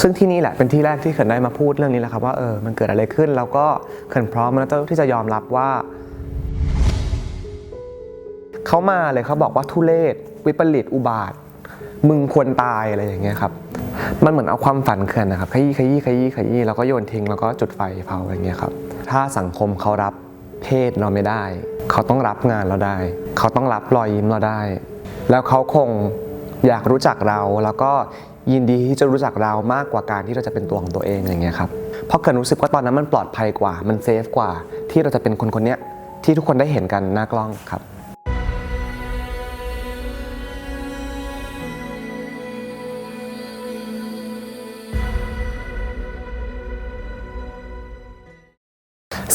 ซึ่งที่นี่แหละเป็นที่แรกที่เขินได้มาพูดเรื่องนี้แหละครับว่าเออมันเกิดอะไรขึ้นแล้วก็เขินพร้อมแล้วที่จะยอมรับว่าเขามาเลยเขาบอกว่าทุเลศวิปริตอุบาท มึงควรตายอะไรอย่างเงี้ยครับ มันเหมือนเอาความฝันเขื่อนนะครับขยี้ขยี้ขยี้ขยี้แล้วก็โยนทิ้งแล้วก็จุดไฟเผาอะไรเงี้ยครับ ถ้าสังคมเขารับเพศเราไม่ได้ เขาต้องรับงานเราได้ เขาต้องรับรอยยิ้มเราได้ แล้วเขาคงอยากรู้จักเราแล้วก็ ยินดีที่จะรู้จักเรามากกว่าการที่เราจะเป็นตัวของตัวเองอย่างเงี้ยครับเพราะเกิดรู้สึกว่าตอนนั้นมันปลอดภัยกว่า มันเซฟกว่า ที่เราจะเป็นคนคนเนี้ยที่ทุกคนได้เห็นกันหน้ากล้องครับ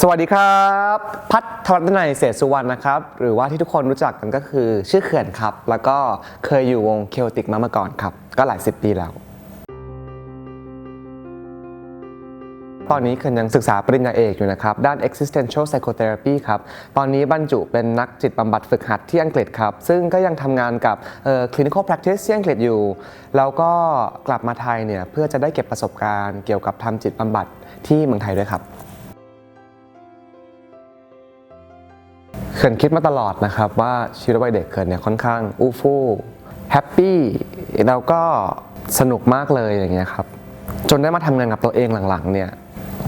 วัสดีครับ พัฒวัฒนัยเศษสุวรรณนะครับ หรือว่าที่ทุกคนรู้จักกันก็คือชื่อเขื่อนครับ แล้วก็เคยอยู่วงเคลติกมามาก่อนครับ ก็หลายสิบปีแล้ว ตอนนี้เขื่อนยังศึกษาปริญญาเอกอยู่นะครับ ด้าน existential psychotherapy ครับ ตอนนี้บรรจุเป็นนักจิตบำบัดฝึกหัดที่อังกฤษครับ ซึ่งก็ยังทำงานกับ clinical practice ที่อังกฤษอยู่ แล้วก็กลับมาไทยเนี่ยเพื่อจะได้เก็บประสบการณ์ เกี่ยวกับทำจิตบำบัดที่เมืองไทยด้วยครับ เขินคิดมาตลอดนะครับว่าชีวิตวัยเด็กเขินเนี่ยค่อนข้างอู้ฟู่แฮปปี้แล้วก็สนุกมากเลยอย่างเงี้ยครับจนได้มาทำงานกับตัวเองหลังๆเนี่ย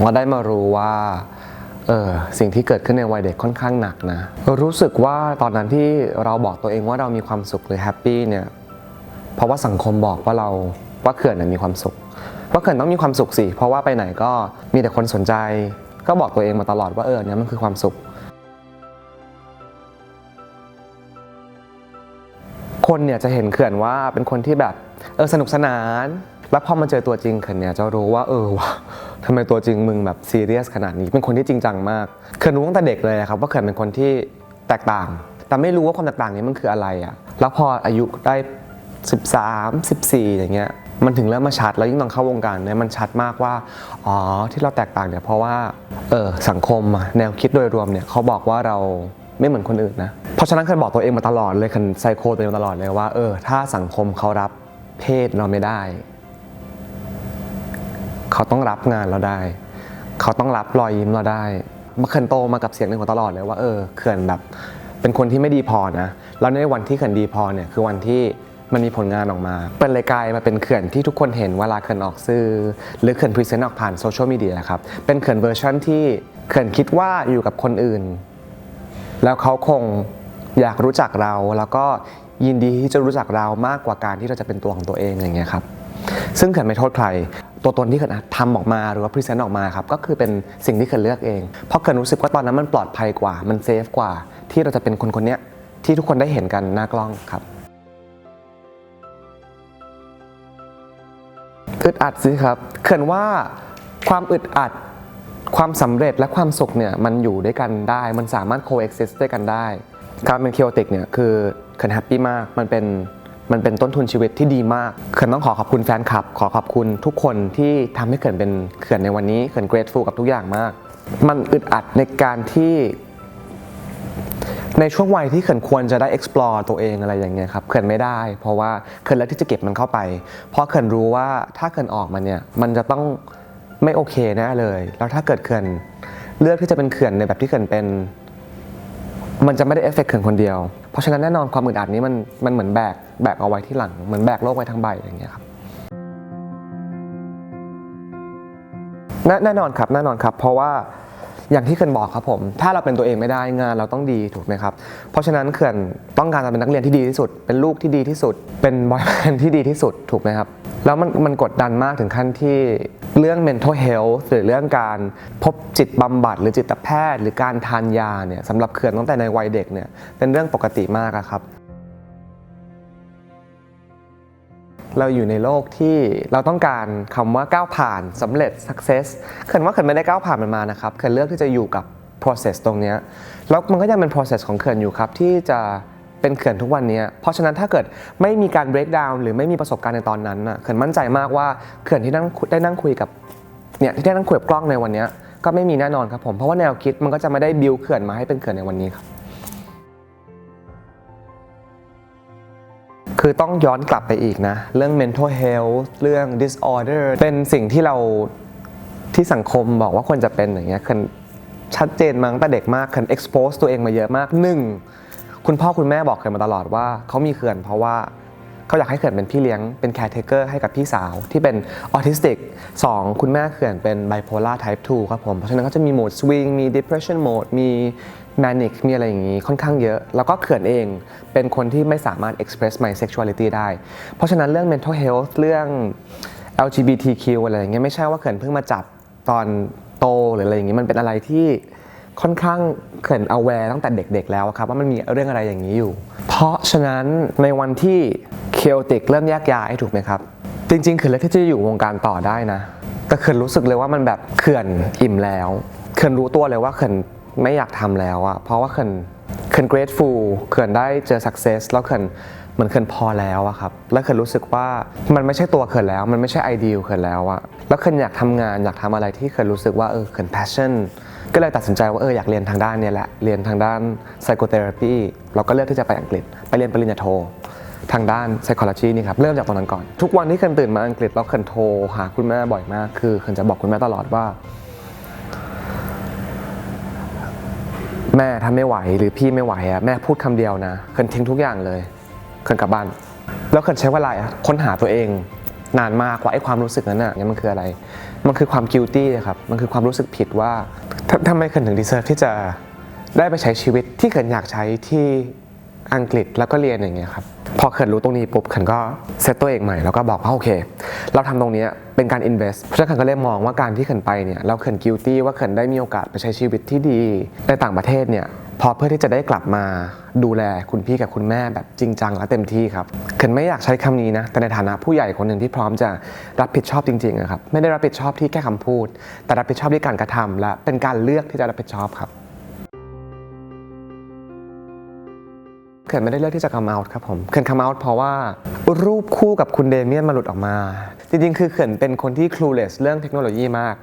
ก็ได้มารู้ว่าเออสิ่งที่เกิดขึ้นในวัยเด็กค่อนข้างหนักนะ รู้สึกว่าตอนนั้นที่เราบอกตัวเองว่าเรามีความสุขหรือแฮปปี้เนี่ยเพราะว่าสังคมบอกว่าเราว่าเขื่อนน่ะมีความสุข ว่าเขื่อนต้องมีความสุขสิเพราะว่าไปไหนก็มีแต่คนสนใจ ก็บอกตัวเองมาตลอดว่าเออเนี่ยมันคือความสุข คนเนี่ยจะเห็นเขื่อนว่าเป็นคนที่แบบเออสนุกสนาน แล้วพอมาเจอตัวจริงเขื่อนเนี่ยจะรู้ว่าเออวะทำไมตัวจริงมึงแบบซีเรียสขนาดนี้ เป็นคนที่จริงจังมาก เขื่อนรู้ตั้งแต่เด็กเลยครับว่าเขื่อนเป็นคนที่แตกต่าง แต่ไม่รู้ว่าความแตกต่างนี้มันคืออะไรอะแล้วพออายุได้ 13 14 อย่างเงี้ย มันถึงเริ่มมาชัด แล้วยิ่งตอนเข้าวงการเนี่ยมันชัดมากว่า อ๋อที่เราแตกต่างเนี่ยเพราะว่า เออสังคมแนวคิดโดยรวมเนี่ยเขาบอกว่าเรา ไม่เหมือนคนอื่นนะ เพราะฉะนั้นเคยบอกตัวเองมาตลอดเลยคันไซโคตัวเองมาตลอดเลยว่าเออถ้าสังคมเขารับเพศเราไม่ได้ เขาต้องรับงานเราได้ เขาต้องรับรอยยิ้มเราได้มาเขินโตมากับเสียงหนึ่งของตลอดเลยว่าเออเขื่อนแบบ เป็นคนที่ไม่ดีพอนะแล้วในวันที่เขื่อนดีพอเนี่ยคือวันที่มันมีผลงานออกมา เป็นเลยกลายมาเป็นเขื่อนที่ทุกคนเห็นเวลาเขื่อนออกสื่อหรือเขื่อนพรีเซนต์ออกผ่านโซเชียลมีเดียครับ เป็นเขื่อนเวอร์ชันที่เขื่อนคิดว่าอยู่กับคนอื่น แล้วเขาคงอยากรู้จักเรา แล้วก็ยินดีที่จะรู้จักเรามากกว่าการที่เราจะเป็นตัวของตัวเองอย่างเงี้ยครับ ซึ่งเขินไม่โทษใคร ตัวตนที่เขินทำออกมาหรือว่าพรีเซนต์ออกมาครับก็คือเป็นสิ่งที่เขินเลือกเอง เพราะเขินรู้สึกว่าตอนนั้นมันปลอดภัยกว่า มันเซฟกว่า ที่เราจะเป็นคนคนเนี้ยที่ทุกคนได้เห็นกันหน้ากล้องครับอึดอัดสิครับเขินว่าความอึดอัด ความสำเร็จและความสุขเนี่ยมันอยู่ด้วยกันได้ มันสามารถ coexist ด้วยกันได้การเป็น chaotic เนี่ยคือเขินแฮปปี้มากมันเป็นมันเป็นต้นทุนชีวิตที่ดีมากเขินต้องขอขอบคุณแฟนคลับ ขอขอบคุณทุกคนที่ทำให้เขินเป็นเขินในวันนี้เขิน grateful กับทุกอย่างมาก มันอึดอัดในการที่ ในช่วงวัยที่เขินควรจะได้ explore ตัวเองอะไรอย่างเงี้ยครับเขินไม่ได้ เพราะว่าเขินเลือกที่จะเก็บมันเข้าไป เพราะเขินรู้ว่าถ้าเขินออกมาเนี่ยมันจะต้อง ไม่โอเคแน่เลย แล้วถ้าเกิดเขื่อนเลือกที่จะเป็นเขื่อนในแบบที่เขื่อนเป็น มันจะไม่ได้เอฟเฟกต์เขื่อนคนเดียว เพราะฉะนั้นแน่นอนความอึดอัดนี้มันมันเหมือนแบกแบกเอาไว้ที่หลัง เหมือนแบกโลกไว้ทั้งใบอย่างเงี้ยครับแน่นอนครับแน่นอนครับ เพราะว่า อย่างที่เขื่อนบอกครับผม ถ้าเราเป็นตัวเองไม่ได้งานเราต้องดีถูกไหมครับ เพราะฉะนั้นเขื่อนต้องการจะเป็นนักเรียนที่ดีที่สุด เป็นลูกที่ดีที่สุด เป็นบอยแบนด์ที่ดีที่สุดถูกไหมครับ แล้วมันมันกดดันมากถึงขั้นที่เรื่อง mental health หรือเรื่องการพบจิตบำบัด หรือจิตแพทย์ หรือการทานยาเนี่ยสำหรับเขื่อนตั้งแต่ในวัยเด็กเนี่ยเป็นเรื่องปกติมากครับ เราอยู่ในโลกที่เราต้องการคำว่าก้าวผ่านสำเร็จ success เขินว่าเขินไม่ได้ก้าวผ่านมันมานะครับเขินเลือกที่จะอยู่กับ process ตรงนี้แล้วมันก็ยังเป็น process ของเขินอยู่ครับที่จะเป็นเขื่อนทุกวันนี้ เพราะฉะนั้นถ้าเกิดไม่มีการ break down หรือไม่มีประสบการณ์ในตอนนั้นน่ะเขินมั่นใจมากว่าเขื่อนที่นั่งได้นั่งคุยกับเนี่ยที่ได้นั่งคุยกับกล้องในวันนี้ก็ไม่มีแน่นอนครับผม เพราะว่าแนวคิดมันก็จะไม่ได้บิวเขื่อนมาให้เป็นเขื่อนในวันนี้ครับ คือต้องย้อนกลับไปอีกนะ เรื่อง mental health เรื่อง disorder เป็นสิ่งที่เราที่สังคมบอกว่าควรจะเป็นอย่างเงี้ยคือชัดเจนมั้งแต่เด็กมากคือ expose ตัวเองมาเยอะมากหนึ่งคุณพ่อคุณแม่บอกเขื่อนมาตลอดว่าเขามีเขื่อนเพราะว่าเขาอยากให้เขื่อนเป็นพี่เลี้ยงเป็น caretaker ให้กับพี่สาวที่เป็นออทิสติกสองคุณแม่เขื่อนเป็น bipolar type 2ครับผม เพราะฉะนั้นก็จะมีโหมด swing มี depression mode มี manic มีอะไรอย่างงี้ค่อนข้างเยอะ แล้วก็เขื่อนเองเป็นคนที่ไม่สามารถ express my sexuality ได้ เพราะฉะนั้นเรื่อง mental health เรื่อง LGBTQ อะไรอย่างเงี้ยไม่ใช่ว่าเขื่อนเพิ่งมาจับตอนโตหรืออะไรอย่างงี้มันเป็นอะไรที่ค่อนข้างเขื่อน aware ตั้งแต่เด็กๆแล้วครับว่ามันมีเรื่องอะไรอย่างนี้อยู่ เพราะฉะนั้นในวันที่ chaotic เริ่มแยกย้ายถูกไหมครับ จริงๆเขื่อนเลือกที่จะอยู่วงการต่อได้นะ แต่เขื่อนรู้สึกเลยว่ามันแบบเขื่อนอิ่มแล้ว เขื่อนรู้ตัวเลยว่าเขื่อน ไม่อยากทำแล้วอะเพราะว่าเขื่อนเขื่อน grateful เขื่อนได้เจอ success แล้วเขื่อนเหมือนเขื่อนพอแล้วอะครับแล้วเขื่อนรู้สึกว่ามันไม่ใช่ตัวเขื่อนแล้ว มันไม่ใช่ ideal เขื่อนแล้วอะแล้วเขื่อนอยากทำงานอยากทำอะไรที่เขื่อนรู้สึกว่าเออเขื่อน passion ก็เลยตัดสินใจว่าเอออยากเรียนทางด้านเนี้แหละเรียนทางด้าน psychotherapy เราก็เลือกที่จะไปอังกฤษ ไปเรียนปริญญาโททางด้าน psychology นี่ครับ เริ่มจากตรงนั้นก่อน ทุกวันที่เคนตื่นมาอังกฤษแล้วเคนโทรหาคุณแม่บ่อยมาก คือเคนจะบอกคุณแม่ตลอดว่า แม่ถ้าไม่ไหวหรือพี่ไม่ไหวอะแม่พูดคำเดียวนะเคนทิ้งทุกอย่างเลยเคนกลับบ้าน แล้วเคนใช้เวลาค้นหาตัวเองนานมากว่าไอ้ความรู้สึกนั้นอะเนี่ยมันคืออะไร มันคือความ guilty ครับ มันคือความรู้สึกผิดว่าทำทำไมเคนถึงดีเซอร์ที่จะได้ไปใช้ชีวิตที่เคนอยากใช้ที่อังกฤษแล้วก็เรียนอย่างเงี้ยครับ พอเขินรู้ตรงนี้ปุ๊บเขินก็เซตตัวเองใหม่แล้วก็บอกว่าโอเค เราทำตรงนี้เป็นการ invest เพราะฉะนั้นเขินก็เลยมองว่าการที่เขินไปเนี่ยเราเขิน guilty ว่าเขินได้มีโอกาสไปใช้ชีวิตที่ดีในต่างประเทศเนี่ยพอเพื่อที่จะได้กลับมาดูแลคุณพี่กับคุณแม่แบบจริงจังและเต็มที่ครับเขินไม่อยากใช้คำนี้นะ แต่ในฐานะผู้ใหญ่คนหนึ่งที่พร้อมจะรับผิดชอบจริงๆอะครับไม่ได้รับผิดชอบที่แค่คำพูด แต่รับผิดชอบที่การกระทำและเป็นการเลือกที่จะรับผิดชอบครับ เขื่อนไม่ได้เลือกที่จะ come out ครับผมเขื่อน come out เพราะว่ารูปคู่กับคุณเดเมียนมาหลุดออกมา จริงๆ คือเขื่อนเป็นคนที่ clueless เรื่องเทคโนโลยีมาก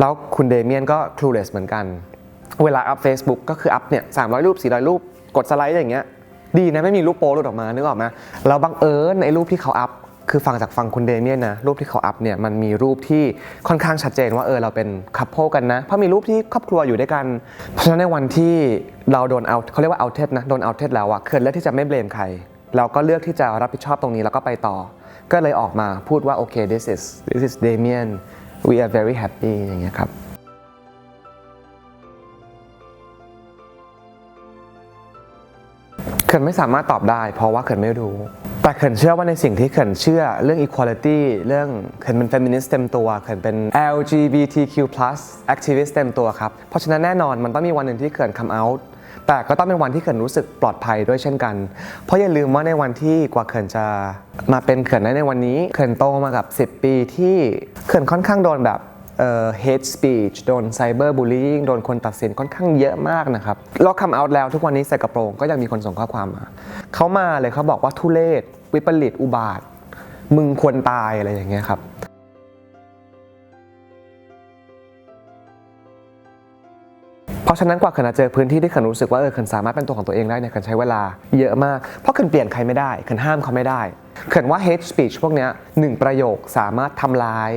แล้วคุณเดเมียนก็ clueless เหมือนกัน เวลาอัพ Facebook ก็คืออัพเนี่ยสามรูป 400 รูป กดสไลด์อย่างเงี้ย ดีนะไม่มีรูปโป๊หลุดออกมานึกออกไหมเราบังเอิญในรูปที่เขาอัพ คือฟังจากฟังคุณเดเมียนนะรูปที่เขาอัพเนี่ยมันมีรูปที่ค่อนข้างชัดเจนว่าเออเราเป็นคัพโพกันนะ เพราะมีรูปที่ครอบครัวอยู่ด้วยกัน เพราะฉะนั้นในวันที่เราโดนเอาเขาเรียกว่าเอาเทสนะโดนเอาเทสแล้วอะเขื่อเลือกที่จะไม่เบลมใคร เราก็เลือกที่จะรับผิดชอบตรงนี้แล้วก็ไปต่อ ก็เลยออกมาพูดว่าโอเค this is this is Damien we are very happy อย่างเงี้ยครับเขินไม่สามารถตอบได้ เพราะว่าเขินไม่รู้ แต่เขินเชื่อว่าในสิ่งที่เขินเชื่อเรื่อง equality เรื่องเขินเป็น feminist เต็มตัวเขินเป็น LGBTQ+ activist เต็มตัวครับ เพราะฉะนั้นแน่นอนมันต้องมีวันหนึ่งที่เขิน come out แต่ก็ต้องเป็นวันที่เขินรู้สึกปลอดภัยด้วยเช่นกัน เพราะอย่าลืมว่าในวันที่กว่าเขินจะมาเป็นเขินได้ในวันนี้ เขินโตมากับ 10 ปีที่เขินค่อนข้างโดนแบบ hate speech โดน cyber bullying โดนคนตัดสินค่อนข้างเยอะมากนะครับเรา come out แล้วทุกวันนี้ใส่กระโปรงก็ยังมีคนส่งข้อความมา เขามาเลยเขาบอกว่าทุเลศวิปริตอุบาท มึงควรตายอะไรอย่างเงี้ยครับเพราะฉะนั้นกว่าเขินจะเจอพื้นที่ที่เขินรู้สึกว่าเออเขินสามารถเป็นตัวของตัวเองได้เนี่ยเขินใช้เวลาเยอะมาก เพราะเขินเปลี่ยนใครไม่ได้เขินห้ามเขาไม่ได้เขินว่า hate speech พวกเนี้ยหนึ่งประโยคสามารถทำร้าย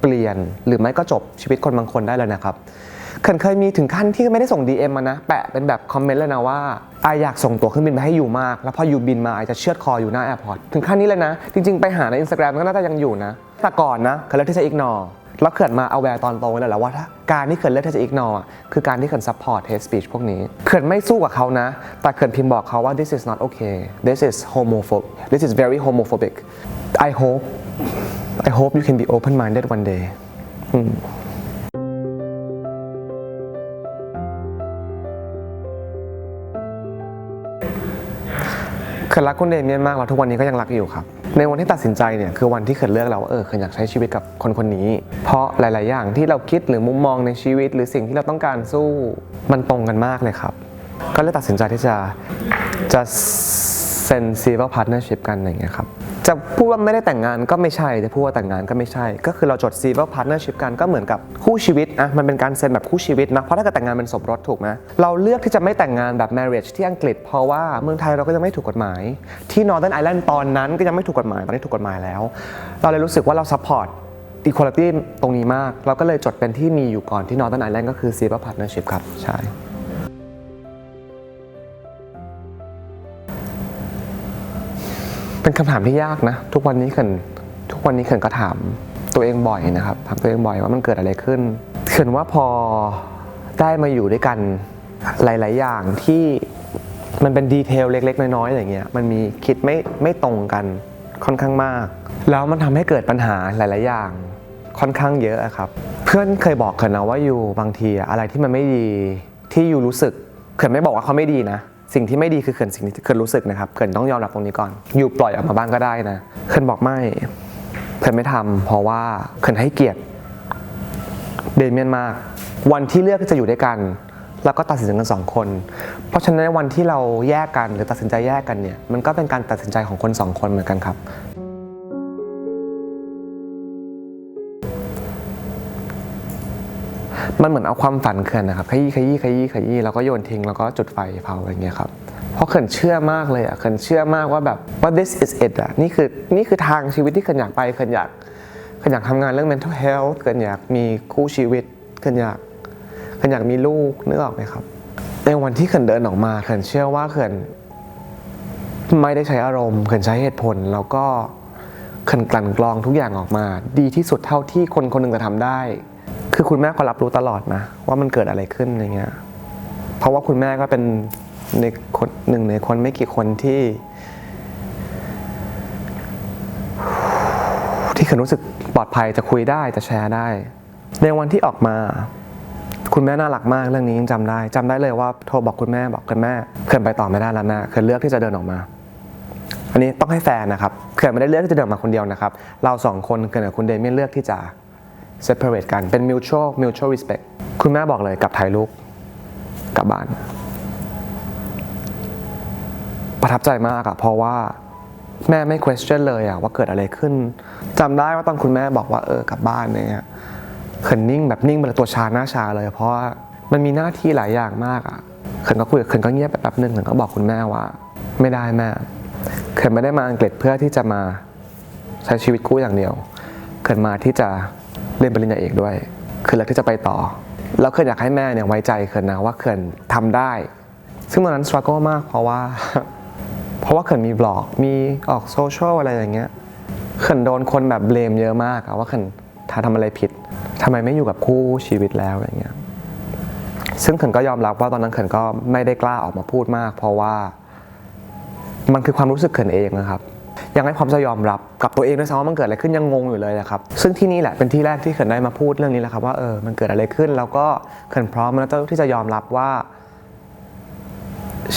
เปลี่ยนหรือไม่ก็จบชีวิตคนบางคนได้เลยนะครับเขินเคยมีถึงขั้นที่ไม่ได้ส่ง DM มานะ แปะเป็นแบบคอมเมนต์เลยนะว่าไออยากส่งตั๋วเครื่องบินไปให้อยู่มาก แล้วพออยู่บินมาไอจะเชือดคออยู่หน้าแอร์พอร์ตถึงขั้นนี้เลยนะ จริงๆ ไปหาใน Instagram ก็น่าจะยังอยู่นะ แต่ก่อนนะเขินเลือกที่จะ ignore แล้วเขินมาเอาแวร์ตอนโตเลยแหละว่าถ้าการที่เขินเลือกที่จะ ignore อคือการที่เขิน support hate speech พวกนี้เขินไม่สู้กับเขานะ แต่เขินพิมพ์บอกเขาว่า this is not okay this is homophobic this is very homophobic I hope I hope you can be open minded one day เขินรักคุณเดเมียนมากแล้วทุกวันนี้ก็ยังรักอยู่ครับ ในวันที่ตัดสินใจเนี่ยคือวันที่เขินเลือกแล้วว่าเออเขินอยากใช้ชีวิตกับคนคนนี้ เพราะหลาย ๆ อย่างที่เราคิดหรือมุมมองในชีวิต หรือสิ่งที่เราต้องการสู้มันตรงกันมากเลยครับ ก็เลยตัดสินใจที่จะจะเซ็น civil partnership กันอย่างเงี้ยครับ จะพูดว่าไม่ได้แต่งงานก็ไม่ใช่จะพูดว่าแต่งงานก็ไม่ใช่ ก็คือเราจด civil partnership กันก็เหมือนกับคู่ชีวิตอะมันเป็นการเซ็นแบบคู่ชีวิตนะเพราะถ้าเกิดแต่งงานเป็นสมรสถูกไหมเราเลือกที่จะไม่แต่งงานแบบ marriage ที่อังกฤษ เพราะว่าเมืองไทยเราก็ยังไม่ถูกกฎหมาย ที่ Northern Ireland ตอนนั้นก็ยังไม่ถูกกฎหมายตอนนี้ถูกกฎหมายแล้ว เราเลยรู้สึกว่าเรา support equality ตรงนี้มาก เราก็เลยจดเป็นที่มีอยู่ก่อนที่ Northern Ireland ก็คือ civil partnership ครับใช่ เป็นคำถามที่ยากนะ ทุกวันนี้เขินทุกวันนี้เขินก็ถามตัวเองบ่อยนะครับถามตัวเองบ่อยว่ามันเกิดอะไรขึ้นเขินว่าพอได้มาอยู่ด้วยกันหลาย ๆ อย่างที่มันเป็นดีเทลเล็ก ๆ น้อย ๆ อย่างเงี้ยมันมีคิดไม่ไม่ตรงกันค่อนข้างมาก แล้วมันทำให้เกิดปัญหาหลาย ๆ อย่างค่อนข้างเยอะครับ เพื่อนเคยบอกเขินนะว่าอยู่บางทีอะอะไรที่มันไม่ดีที่อยู่รู้สึกเขินไม่บอกว่าเขาไม่ดีนะ สิ่งที่ไม่ดีคือเขินสิ่งที่เขินรู้สึกนะครับเขินต้องยอมรับตรงนี้ก่อน อยู่ปล่อยออกมาบ้างก็ได้นะเขินบอกไม่เขินไม่ทำเพราะว่าเขินให้เกียรติเดเมียนมาก วันที่เลือกที่จะอยู่ด้วยกันเราก็ตัดสินใจกันสองคน เพราะฉะนั้นวันที่เราแยกกันหรือตัดสินใจแยกกันเนี่ยมันก็เป็นการตัดสินใจของคนสองคนเหมือนกันครับ มันเหมือนเอาความฝันเขื่อนนะครับขยี้ขยี้ขยี้ขยี้แล้วก็โยนทิ้งแล้วก็จุดไฟเผาอะไรเงี้ยครับเพราะเขื่อนเชื่อมากเลยอะเขื่อนเชื่อมากว่าแบบว่า this is it อะนี่คือนี่คือทางชีวิตที่เขื่อนอยากไปเขื่อนอยากเขื่อนอยากทำงานเรื่อง mental health เขื่อนอยากมีคู่ชีวิตเขื่อนอยากเขื่อนอยากมีลูกนึกออกไหมครับ ในวันที่เขื่อนเดินออกมาเขื่อนเชื่อว่าเขื่อนไม่ได้ใช้อารมณ์เขื่อนใช้เหตุผลแล้วก็เขื่อนกลั่นกรองทุกอย่างออกมา ดีที่สุดเท่าที่คนคนหนึ่งจะทำได้ คือคุณแม่ก็รับรู้ตลอดนะ ว่ามันเกิดอะไรขึ้นอะไรเงี้ย เพราะว่าคุณแม่ก็เป็นในคนหนึ่งในคนไม่กี่คนที่ ที่เขินรู้สึกปลอดภัยจะคุยได้จะแชร์ได้ ในวันที่ออกมา คุณแม่น่ารักมากเรื่องนี้ยังจำได้จำได้เลยว่าโทรบอกคุณแม่บอกคุณแม่เขินไปต่อไม่ได้แล้วแม่เขินเลือกที่จะเดินออกมาอันนี้ต้องให้แฟนนะครับเขินไม่ได้เลือกที่จะเดินออกมาคนเดียวนะครับ เราสองคนเขินกับคุณเดมี่เลือกที่จะ separate กันเป็น mutual mutual respect คุณแม่บอกเลยกลับถ่ายลูกกลับบ้าน ประทับใจมากอะเพราะว่าแม่ไม่ question เลยอะว่าเกิดอะไรขึ้นจำได้ว่าตอนคุณแม่บอกว่าเออกลับบ้านเนี่ยเขินนิ่งแบบนิ่งเป็นตัวชาหน้าชาเลย เพราะมันมีหน้าที่หลายอย่างมากอะเขินก็คุยกับเขินก็เงียบแป๊บนึงเขินก็บอกคุณแม่ว่า ไม่ได้แม่เขินไม่ได้มาอังกฤษเพื่อที่จะมาใช้ชีวิตคู่อย่างเดียว เขินมาที่จะ เรียนปริญญาเอกด้วยเขินเลือกที่จะไปต่อ แล้วเขินอยากให้แม่เนี่ยไว้ใจเขินนะว่าเขินทำได้ ซึ่งตอนนั้นส t รั g เกิลมากเพราะว่า เพราะว่าเขินมีบล็อกมีออกโซเชียลอะไรอย่างเงี้ยเขินโดนคนแบบเบลมเยอะมากอะว่าเขินถ้าทำอะไรผิดทำไมไม่อยู่กับคู่ชีวิตแล้วอะไรเงี้ยซึ่งเขินก็ยอมรับว่าตอนนั้นเขินก็ไม่ได้กล้าออกมาพูดมาก เพราะว่ามันคือความรู้สึกเขินเองนะครับ ยังให้ความจะยอมรับกับตัวเองด้วยซ้ำว่ามันเกิดอะไรขึ้นยังงงอยู่เลยนะครับ ซึ่งที่นี่แหละเป็นที่แรกที่เขินได้มาพูดเรื่องนี้แหละครับว่าเออมันเกิดอะไรขึ้นแล้วก็เขินพร้อมแล้วที่จะยอมรับว่า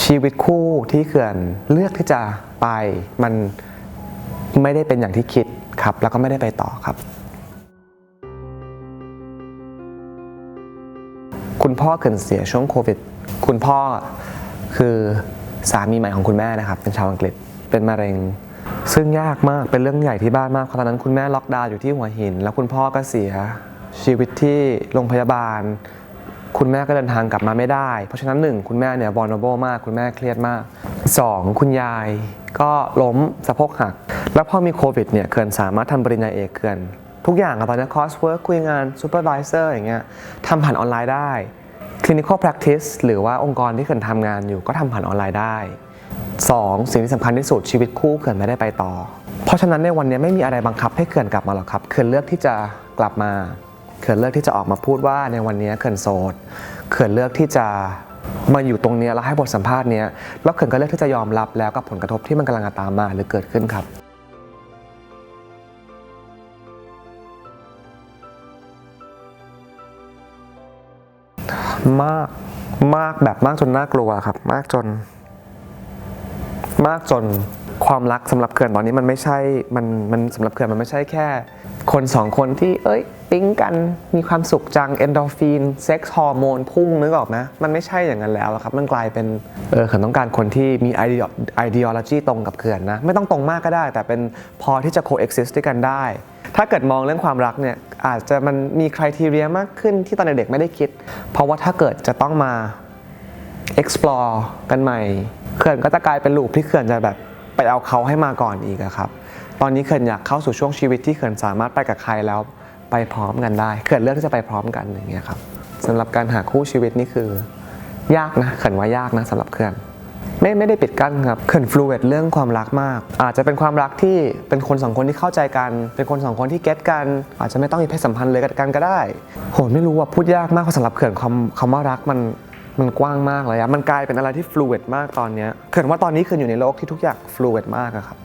ชีวิตคู่ที่เขื่อนเลือกที่จะไปมันไม่ได้เป็นอย่างที่คิดครับ แล้วก็ไม่ได้ไปต่อครับ คุณพ่อเขินเสียช่วงโควิด คุณพ่อคือสามีใหม่ของคุณแม่นะครับ เป็นชาวอังกฤษเป็นมะเร็ง ซึ่งยากมากเป็นเรื่องใหญ่ที่บ้านมากเพราะตอนนั้นคุณแม่ล็อกดาวน์อยู่ที่หัวหิน แล้วคุณพ่อก็เสียชีวิตที่โรงพยาบาล คุณแม่ก็เดินทางกลับมาไม่ได้ เพราะฉะนั้นหนึ่งคุณแม่เนี่ย vulnerable มาก คุณแม่เครียดมากสองคุณยายก็ล้มสะโพกหัก แล้วพอมีโควิดเนี่ยเขื่อนสามารถทำปริญญาเอกเขื่อนทุกอย่างอะตอนนี้ course work คุยงาน supervisor อย่างเงี้ยทำผ่านออนไลน์ได้ clinical practice หรือว่าองค์กรที่เขื่อนทำงานอยู่ก็ทำผ่านออนไลน์ได้ 2. สิ่งที่สำคัญที่สุดชีวิตคู่เขื่อนไม่ได้ไปต่อ เพราะฉะนั้นในวันนี้ไม่มีอะไรบังคับให้เขื่อนกลับมาหรอกครับเขื่อนเลือกที่จะกลับมาเขื่อนเลือกที่จะออกมาพูดว่าในวันนี้เขื่อนโสดเขื่อนเลือกที่จะมาอยู่ตรงนี้แล้วให้บทสัมภาษณ์เนี้ยแล้วเขื่อนก็เลือกที่จะยอมรับแล้วกับผลกระทบที่มันกำลังจะตามมาหรือเกิดขึ้นครับมากมากแบบมากจนน่ากลัวครับ มากจน มากจนความรักสำหรับเขื่อนตอนนี้มันไม่ใช่ มันมันสำหรับเขื่อนมันไม่ใช่แค่ คนสองคนที่เอ้ยปิ๊งกันมีความสุขจังเอนโดรฟินเซ็กซ์ฮอร์โมนพุ่งนึกออกไหมมันไม่ใช่อย่างนั้นแล้วครับ มันกลายเป็นเออเขื่อนต้องการคนที่มีไอเดียไอเดียโลจีตรงกับเขื่อนนะ ไม่ต้องตรงมากก็ได้ แต่เป็นพอที่จะ coexist ด้วยกันได้ ถ้าเกิดมองเรื่องความรักเนี่ยอาจจะมันมีคุณทีเรียมากขึ้นที่ตอนเด็กไม่ได้คิด เพราะว่าถ้าเกิดจะต้องมา explore กันใหม่ เขื่อนก็จะกลายเป็นลูปที่เขื่อนจะแบบไปเอาเขาให้มาก่อนอีกครับ ตอนนี้เขื่อนอยากเข้าสู่ช่วงชีวิตที่เขื่อนสามารถไปกับใครแล้วไปพร้อมกันได้ เขื่อนเลือกที่จะไปพร้อมกันอย่างเงี้ยครับสำหรับการหาคู่ชีวิตนี่คือยากนะเขื่อนว่ายากนะสำหรับเขื่อนไม่ไม่ได้ปิดกั้นครับเขื่อนฟลูเวตเรื่องความรักมาก อาจจะเป็นความรักที่เป็นคนสองคนที่เข้าใจกัน เป็นคนสองคนที่เก็ตกัน อาจจะไม่ต้องมีเพศสัมพันธ์เลยกันก็ได้โหไม่รู้ว่าพูดยากมากเพราะสำหรับเขื่อนคำคำว่ารักมัน มันกว้างมากเลยอะมันกลายเป็นอะไรที่ฟลูเวตมากตอนเนี้ยเขื่อนว่าตอนนี้คืออยู่ในโลกที่ทุกอย่างฟลูเวตมากอะครับ